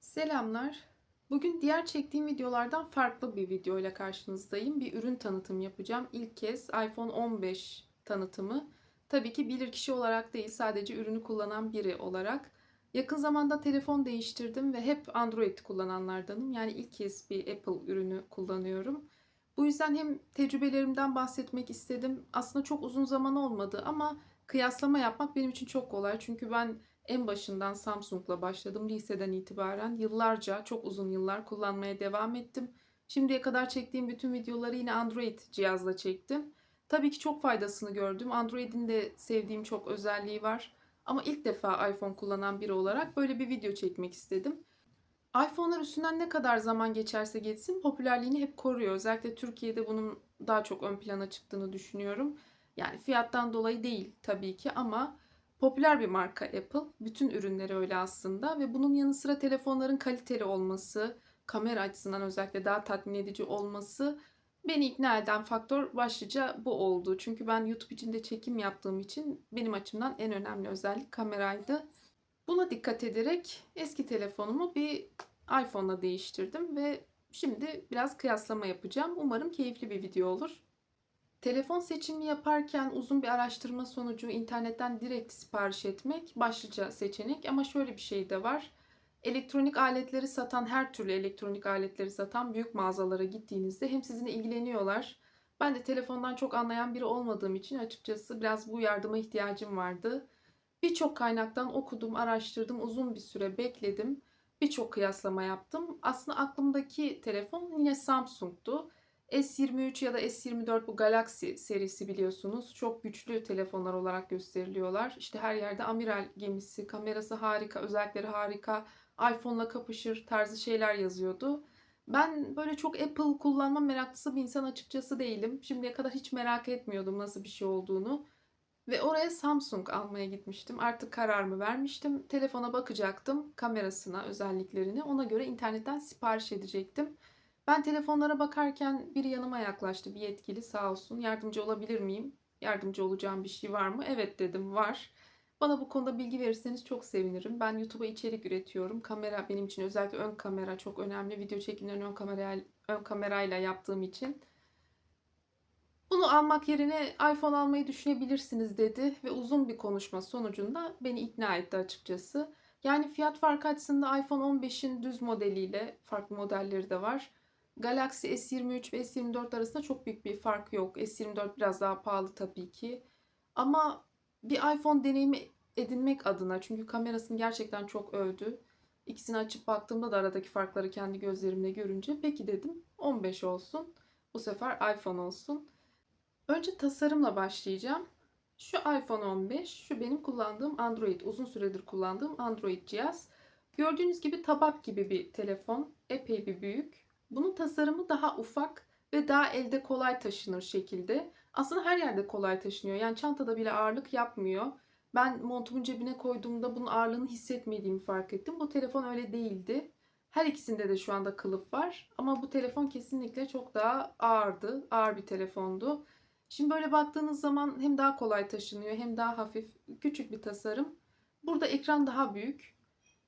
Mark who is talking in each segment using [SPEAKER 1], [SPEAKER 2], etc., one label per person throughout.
[SPEAKER 1] Selamlar. Bugün diğer çektiğim videolardan farklı bir video ile karşınızdayım. Bir ürün tanıtımı yapacağım. İlk kez iPhone 15 tanıtımı. Tabii ki bilirkişi olarak değil, sadece ürünü kullanan biri olarak. Yakın zamanda telefon değiştirdim ve hep Android kullananlardanım. Yani ilk kez bir Apple ürünü kullanıyorum. Bu yüzden hem tecrübelerimden bahsetmek istedim. Aslında çok uzun zaman olmadı ama kıyaslama yapmak benim için çok kolay. Çünkü ben en başından Samsung'la başladım liseden itibaren. Yıllarca, çok uzun yıllar kullanmaya devam ettim. Şimdiye kadar çektiğim bütün videoları yine Android cihazla çektim. Tabii ki çok faydasını gördüm. Android'in de sevdiğim çok özelliği var. Ama ilk defa iPhone kullanan biri olarak böyle bir video çekmek istedim. iPhone'lar üstünden ne kadar zaman geçerse geçsin popülerliğini hep koruyor. Özellikle Türkiye'de bunun daha çok ön plana çıktığını düşünüyorum. Yani fiyattan dolayı değil tabii ki ama popüler bir marka Apple. Bütün ürünleri öyle aslında ve bunun yanı sıra telefonların kaliteli olması, kamera açısından özellikle daha tatmin edici olması beni ikna eden faktör başlıca bu oldu. Çünkü ben YouTube için de çekim yaptığım için benim açımdan en önemli özellik kameraydı. Buna dikkat ederek eski telefonumu bir iPhone'la değiştirdim ve şimdi biraz kıyaslama yapacağım. Umarım keyifli bir video olur. Telefon seçimi yaparken uzun bir araştırma sonucu internetten direkt sipariş etmek başlıca seçenek ama şöyle bir şey de var. Elektronik aletleri satan her türlü elektronik aletleri satan büyük mağazalara gittiğinizde hem sizinle ilgileniyorlar. Ben de telefondan çok anlayan biri olmadığım için açıkçası biraz bu yardıma ihtiyacım vardı. Birçok kaynaktan okudum, araştırdım, uzun bir süre bekledim. Birçok kıyaslama yaptım. Aslında aklımdaki telefon yine Samsung'tu. S23 ya da S24 bu Galaxy serisi biliyorsunuz. Çok güçlü telefonlar olarak gösteriliyorlar. İşte her yerde amiral gemisi, kamerası harika, özellikleri harika, iPhone'la kapışır tarzı şeyler yazıyordu. Ben böyle çok Apple kullanma meraklısı bir insan açıkçası değilim. Şimdiye kadar hiç merak etmiyordum nasıl bir şey olduğunu. Ve oraya Samsung almaya gitmiştim. Artık kararımı vermiştim. Telefona bakacaktım, kamerasına, özelliklerini. Ona göre internetten sipariş edecektim. Ben telefonlara bakarken biri yanıma yaklaştı. Bir yetkili sağ olsun. Yardımcı olabilir miyim? Yardımcı olacağım bir şey var mı? Evet dedim var. Bana bu konuda bilgi verirseniz çok sevinirim. Ben YouTube'a içerik üretiyorum. Kamera benim için özellikle ön kamera çok önemli. Video çekimlerini ön kamerayla, ön kamerayla yaptığım için. Bunu almak yerine iPhone almayı düşünebilirsiniz dedi ve uzun bir konuşma sonucunda beni ikna etti açıkçası. Yani fiyat farkı açısından iPhone 15'in düz modeliyle farklı modelleri de var. Galaxy S23 ve S24 arasında çok büyük bir fark yok. S24 biraz daha pahalı tabii ki. Ama bir iPhone deneyimi edinmek adına çünkü kamerasını gerçekten çok övdü. İkisini açıp baktığımda da aradaki farkları kendi gözlerimle görünce peki dedim 15 olsun. Bu sefer iPhone olsun. Önce tasarımla başlayacağım. Şu iPhone 15, şu benim kullandığım Android, uzun süredir kullandığım Android cihaz. Gördüğünüz gibi tabak gibi bir telefon, epey bir büyük. Bunun tasarımı daha ufak ve daha elde kolay taşınır şekilde. Aslında her yerde kolay taşınıyor. Yani çantada bile ağırlık yapmıyor. Ben montumun cebine koyduğumda bunun ağırlığını hissetmediğimi fark ettim. Bu telefon öyle değildi. Her ikisinde de şu anda kılıf var. Ama bu telefon kesinlikle çok daha ağırdı. Ağır bir telefondu. Şimdi böyle baktığınız zaman hem daha kolay taşınıyor hem daha hafif, küçük bir tasarım. Burada ekran daha büyük.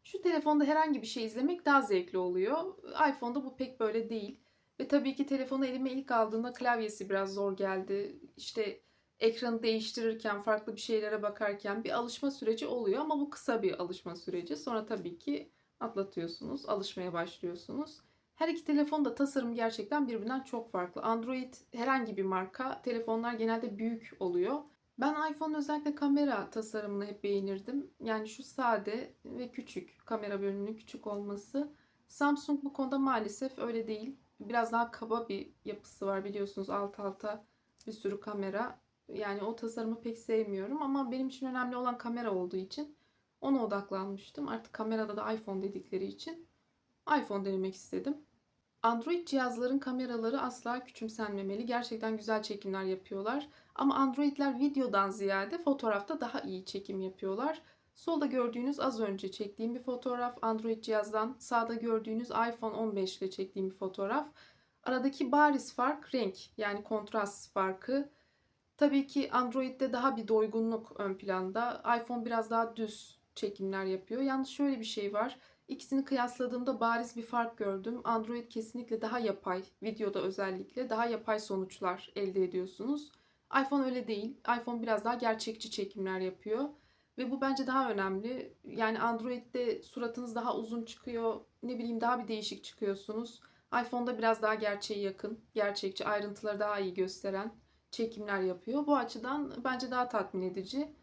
[SPEAKER 1] Şu telefonda herhangi bir şey izlemek daha zevkli oluyor. iPhone'da bu pek böyle değil. Ve tabii ki telefonu elime ilk aldığımda klavyesi biraz zor geldi. İşte ekranı değiştirirken, farklı bir şeylere bakarken bir alışma süreci oluyor ama bu kısa bir alışma süreci. Sonra tabii ki atlatıyorsunuz, alışmaya başlıyorsunuz. Her iki telefon da tasarım gerçekten birbirinden çok farklı. Android herhangi bir marka, telefonlar genelde büyük oluyor. Ben iPhone özellikle kamera tasarımını hep beğenirdim. Yani şu sade ve küçük, kamera bölümünün küçük olması. Samsung bu konuda maalesef öyle değil. Biraz daha kaba bir yapısı var biliyorsunuz alt alta bir sürü kamera. Yani o tasarımı pek sevmiyorum ama benim için önemli olan kamera olduğu için ona odaklanmıştım. Artık kamerada da iPhone dedikleri için iPhone denemek istedim. Android cihazların kameraları asla küçümsenmemeli. Gerçekten güzel çekimler yapıyorlar. Ama Android'ler videodan ziyade fotoğrafta daha iyi çekim yapıyorlar. Solda gördüğünüz az önce çektiğim bir fotoğraf Android cihazdan. Sağda gördüğünüz iPhone 15 ile çektiğim bir fotoğraf. Aradaki bariz fark renk yani kontrast farkı. Tabii ki Android'de daha bir doygunluk ön planda. iPhone biraz daha düz çekimler yapıyor. Yalnız şöyle bir şey var. İkisini kıyasladığımda bariz bir fark gördüm. Android kesinlikle daha yapay, videoda özellikle daha yapay sonuçlar elde ediyorsunuz. iPhone öyle değil. iPhone biraz daha gerçekçi çekimler yapıyor. Ve bu bence daha önemli. Yani Android'de suratınız daha uzun çıkıyor. Ne bileyim daha bir değişik çıkıyorsunuz. iPhone'da biraz daha gerçeğe yakın, gerçekçi, ayrıntıları daha iyi gösteren çekimler yapıyor. Bu açıdan bence daha tatmin edici.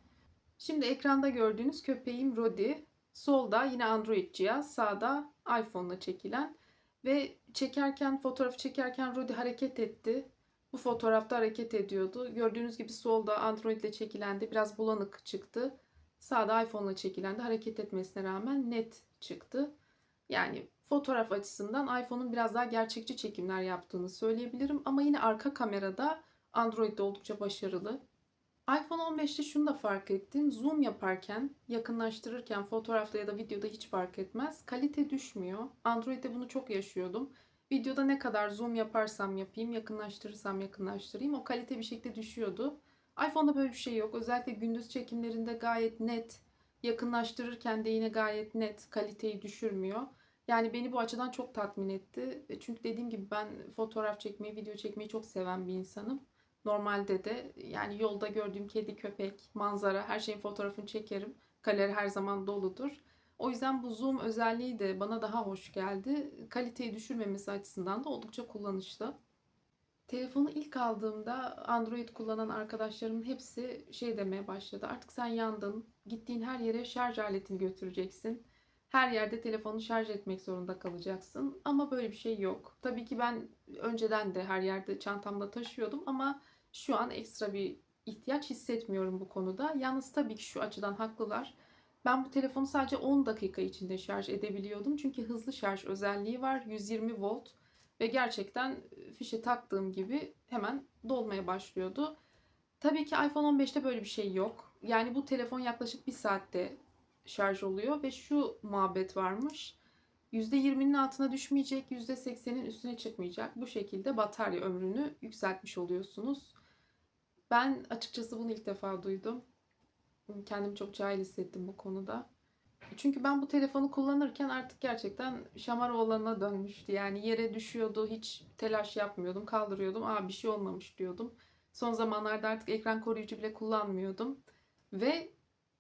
[SPEAKER 1] Şimdi ekranda gördüğünüz köpeğim Rodi. Solda yine Android cihaz, sağda iPhone'la çekilen ve çekerken fotoğrafı çekerken Rodi hareket etti. Bu fotoğrafta hareket ediyordu. Gördüğünüz gibi solda Android ile çekilendi. Biraz bulanık çıktı. Sağda iPhone ile çekilendi. Hareket etmesine rağmen net çıktı. Yani fotoğraf açısından iPhone'un biraz daha gerçekçi çekimler yaptığını söyleyebilirim. Ama yine arka kamerada Android'de oldukça başarılı. iPhone 15'te şunu da fark ettim. Zoom yaparken, yakınlaştırırken fotoğrafta ya da videoda hiç fark etmez. Kalite düşmüyor. Android'de bunu çok yaşıyordum. Videoda ne kadar zoom yaparsam yapayım, yakınlaştırırsam yakınlaştırayım o kalite bir şekilde düşüyordu. iPhone'da böyle bir şey yok. Özellikle gündüz çekimlerinde gayet net, yakınlaştırırken de yine gayet net, kaliteyi düşürmüyor. Yani beni bu açıdan çok tatmin etti. Çünkü dediğim gibi ben fotoğraf çekmeyi, video çekmeyi çok seven bir insanım. Normalde de yani yolda gördüğüm kedi, köpek, manzara her şeyin fotoğrafını çekerim. Galeri her zaman doludur. O yüzden bu zoom özelliği de bana daha hoş geldi. Kaliteyi düşürmemesi açısından da oldukça kullanışlı. Telefonu ilk aldığımda Android kullanan arkadaşlarımın hepsi şey demeye başladı. Artık sen yandın. Gittiğin her yere şarj aletini götüreceksin. Her yerde telefonu şarj etmek zorunda kalacaksın. Ama böyle bir şey yok. Tabii ki ben önceden de her yerde çantamda taşıyordum ama şu an ekstra bir ihtiyaç hissetmiyorum bu konuda. Yalnız tabii ki şu açıdan haklılar. Ben bu telefonu sadece 10 dakika içinde şarj edebiliyordum. Çünkü hızlı şarj özelliği var. 120 volt ve gerçekten fişe taktığım gibi hemen dolmaya başlıyordu. Tabii ki iPhone 15'te böyle bir şey yok. Yani bu telefon yaklaşık bir saatte şarj oluyor ve şu muhabbet varmış. %20'nin altına düşmeyecek, %80'in üstüne çıkmayacak. Bu şekilde batarya ömrünü yükseltmiş oluyorsunuz. Ben açıkçası bunu ilk defa duydum. Kendimi çok cahil hissettim bu konuda. Çünkü ben bu telefonu kullanırken artık gerçekten Şamaroğlan'a dönmüştü. Yani yere düşüyordu, hiç telaş yapmıyordum, kaldırıyordum. Aa bir şey olmamış diyordum. Son zamanlarda artık ekran koruyucu bile kullanmıyordum. Ve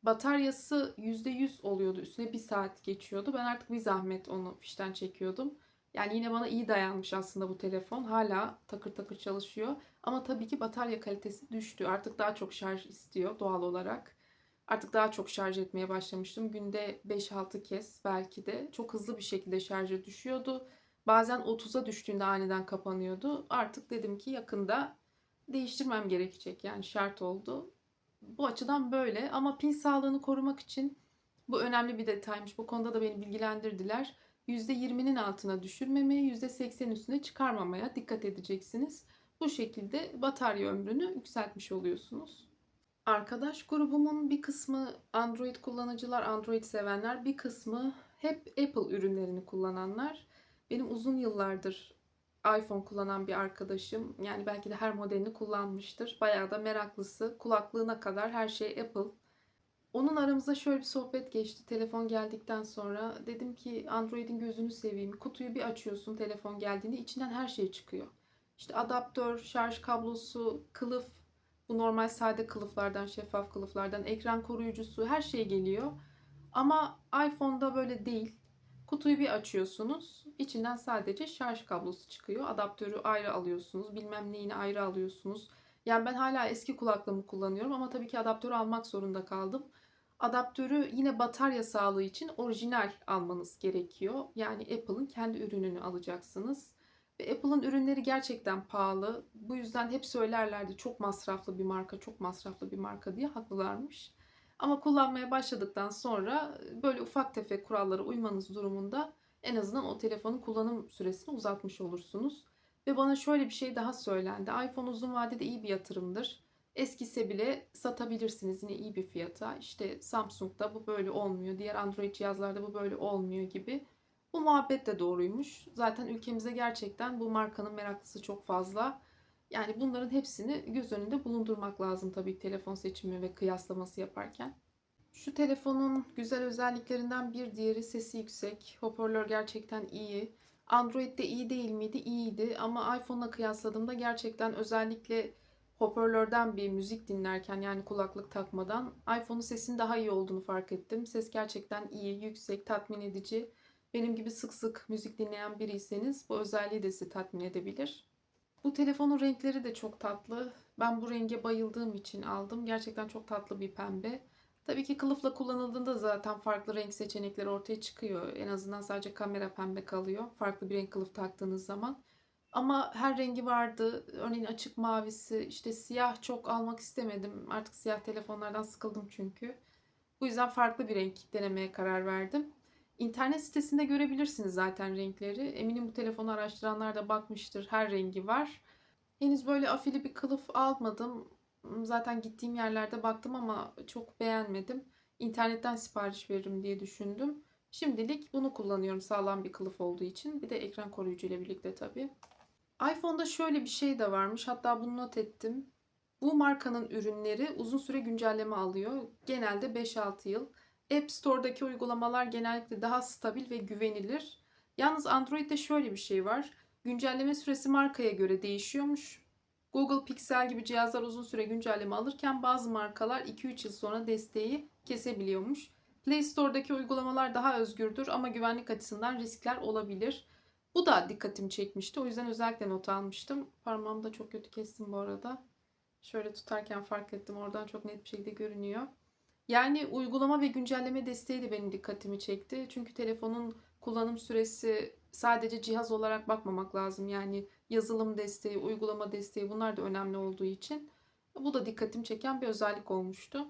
[SPEAKER 1] bataryası %100 oluyordu. Üstüne bir saat geçiyordu. Ben artık bir zahmet onu fişten çekiyordum. Yani yine bana iyi dayanmış aslında bu telefon. Hala takır takır çalışıyor. Ama tabii ki batarya kalitesi düştü. Artık daha çok şarj istiyor doğal olarak. Artık daha çok şarj etmeye başlamıştım. Günde 5-6 kez belki de çok hızlı bir şekilde şarja düşüyordu. Bazen 30'a düştüğünde aniden kapanıyordu. Artık dedim ki yakında değiştirmem gerekecek. Yani şart oldu. Bu açıdan böyle ama pil sağlığını korumak için bu önemli bir detaymış. Bu konuda da beni bilgilendirdiler. %20'nin altına düşürmemeye, %80 üstüne çıkarmamaya dikkat edeceksiniz. Bu şekilde batarya ömrünü yükseltmiş oluyorsunuz. Arkadaş grubumun bir kısmı Android kullanıcılar, Android sevenler, bir kısmı hep Apple ürünlerini kullananlar. Benim uzun yıllardır iPhone kullanan bir arkadaşım. Yani belki de her modelini kullanmıştır. Bayağı da meraklısı. Kulaklığına kadar her şey Apple. Onun aramızda şöyle bir sohbet geçti. Telefon geldikten sonra dedim ki Android'in gözünü seveyim. Kutuyu bir açıyorsun telefon geldiğinde içinden her şey çıkıyor. İşte adaptör, şarj kablosu, kılıf, bu normal sade kılıflardan, şeffaf kılıflardan, ekran koruyucusu her şey geliyor. Ama iPhone'da böyle değil. Kutuyu bir açıyorsunuz. İçinden sadece şarj kablosu çıkıyor. Adaptörü ayrı alıyorsunuz. Bilmem neyini ayrı alıyorsunuz. Yani ben hala eski kulaklığımı kullanıyorum ama tabii ki adaptörü almak zorunda kaldım. Adaptörü yine batarya sağlığı için orijinal almanız gerekiyor. Yani Apple'ın kendi ürününü alacaksınız. Ve Apple'ın ürünleri gerçekten pahalı. Bu yüzden hep söylerlerdi çok masraflı bir marka, çok masraflı bir marka diye haklılarmış. Ama kullanmaya başladıktan sonra böyle ufak tefek kurallara uymanız durumunda en azından o telefonun kullanım süresini uzatmış olursunuz. Ve bana şöyle bir şey daha söylendi. iPhone uzun vadede iyi bir yatırımdır. Eskise bile satabilirsiniz yine iyi bir fiyata. İşte Samsung'da bu böyle olmuyor. Diğer Android cihazlarda bu böyle olmuyor gibi. Bu muhabbet de doğruymuş. Zaten ülkemizde gerçekten bu markanın meraklısı çok fazla. Yani bunların hepsini göz önünde bulundurmak lazım tabii telefon seçimi ve kıyaslaması yaparken. Şu telefonun güzel özelliklerinden bir diğeri sesi yüksek. Hoparlör gerçekten iyi. Android'de iyi değil miydi? İyiydi ama iPhone'la kıyasladığımda gerçekten özellikle hoparlörden bir müzik dinlerken yani kulaklık takmadan iPhone'un sesinin daha iyi olduğunu fark ettim. Ses gerçekten iyi, yüksek, tatmin edici. Benim gibi sık sık müzik dinleyen biriyseniz bu özelliği de sizi tatmin edebilir. Bu telefonun renkleri de çok tatlı. Ben bu renge bayıldığım için aldım. Gerçekten çok tatlı bir pembe. Tabii ki kılıfla kullanıldığında zaten farklı renk seçenekleri ortaya çıkıyor. En azından sadece kamera pembe kalıyor. Farklı bir renk kılıf taktığınız zaman. Ama her rengi vardı. Örneğin açık mavisi, işte siyah çok almak istemedim. Artık siyah telefonlardan sıkıldım çünkü. Bu yüzden farklı bir renk denemeye karar verdim. İnternet sitesinde görebilirsiniz zaten renkleri. Eminim bu telefonu araştıranlar da bakmıştır. Her rengi var. Henüz böyle afili bir kılıf almadım. Zaten gittiğim yerlerde baktım ama çok beğenmedim. İnternetten sipariş veririm diye düşündüm. Şimdilik bunu kullanıyorum sağlam bir kılıf olduğu için. Bir de ekran koruyucu ile birlikte tabii. iPhone'da şöyle bir şey de varmış. Hatta bunu not ettim. Bu markanın ürünleri uzun süre güncelleme alıyor. Genelde 5-6 yıl. App Store'daki uygulamalar genellikle daha stabil ve güvenilir. Yalnız Android'de şöyle bir şey var. Güncelleme süresi markaya göre değişiyormuş. Google Pixel gibi cihazlar uzun süre güncelleme alırken bazı markalar 2-3 yıl sonra desteği kesebiliyormuş. Play Store'daki uygulamalar daha özgürdür ama güvenlik açısından riskler olabilir. Bu da dikkatimi çekmişti. O yüzden özellikle not almıştım. Parmağımı da çok kötü kestim bu arada. Şöyle tutarken fark ettim. Oradan çok net bir şekilde görünüyor. Yani uygulama ve güncelleme desteği de benim dikkatimi çekti. Çünkü telefonun kullanım süresi sadece cihaz olarak bakmamak lazım. Yani yazılım desteği, uygulama desteği bunlar da önemli olduğu için bu da dikkatimi çeken bir özellik olmuştu.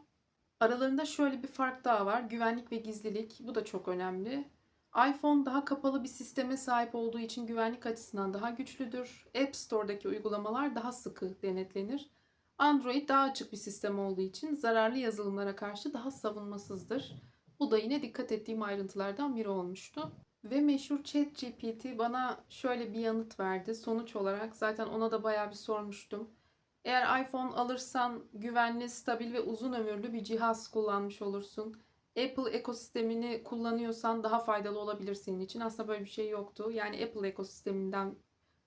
[SPEAKER 1] Aralarında şöyle bir fark daha var. Güvenlik ve gizlilik. Bu da çok önemli. iPhone daha kapalı bir sisteme sahip olduğu için güvenlik açısından daha güçlüdür. App Store'daki uygulamalar daha sıkı denetlenir. Android daha açık bir sistem olduğu için zararlı yazılımlara karşı daha savunmasızdır. Bu da yine dikkat ettiğim ayrıntılardan biri olmuştu. Ve meşhur ChatGPT bana şöyle bir yanıt verdi. Sonuç olarak zaten ona da bayağı bir sormuştum. Eğer iPhone alırsan güvenli, stabil ve uzun ömürlü bir cihaz kullanmış olursun. Apple ekosistemini kullanıyorsan daha faydalı olabilir senin için. Aslında böyle bir şey yoktu. Yani Apple ekosisteminden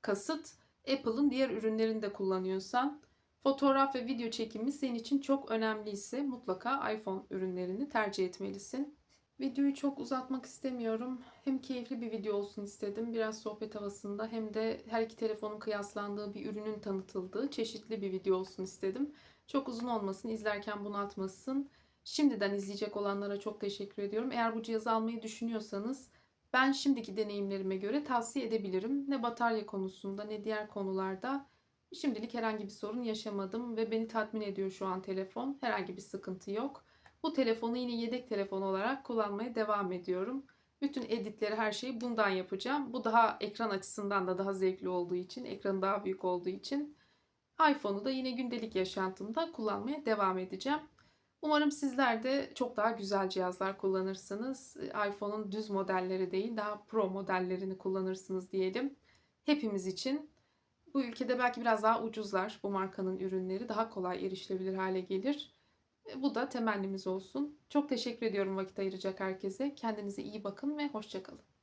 [SPEAKER 1] kasıt Apple'ın diğer ürünlerini de kullanıyorsan fotoğraf ve video çekimi senin için çok önemliyse mutlaka iPhone ürünlerini tercih etmelisin. Videoyu çok uzatmak istemiyorum. Hem keyifli bir video olsun istedim. Biraz sohbet havasında hem de her iki telefonun kıyaslandığı bir ürünün tanıtıldığı çeşitli bir video olsun istedim. Çok uzun olmasın, izlerken bunaltmasın. Şimdiden izleyecek olanlara çok teşekkür ediyorum. Eğer bu cihazı almayı düşünüyorsanız ben şimdiki deneyimlerime göre tavsiye edebilirim. Ne batarya konusunda ne diğer konularda. Şimdilik herhangi bir sorun yaşamadım ve beni tatmin ediyor şu an telefon. Herhangi bir sıkıntı yok. Bu telefonu yine yedek telefon olarak kullanmaya devam ediyorum. Bütün editleri her şeyi bundan yapacağım. Bu daha ekran açısından da daha zevkli olduğu için, ekranı daha büyük olduğu için iPhone'u da yine gündelik yaşantımda kullanmaya devam edeceğim. Umarım sizler de çok daha güzel cihazlar kullanırsınız. iPhone'un düz modelleri değil, daha pro modellerini kullanırsınız diyelim. Hepimiz için bu ülkede belki biraz daha ucuzlar bu markanın ürünleri. Daha kolay erişilebilir hale gelir. E, Bu da temennimiz olsun. Çok teşekkür ediyorum vakit ayıracak herkese. Kendinize iyi bakın ve hoşçakalın.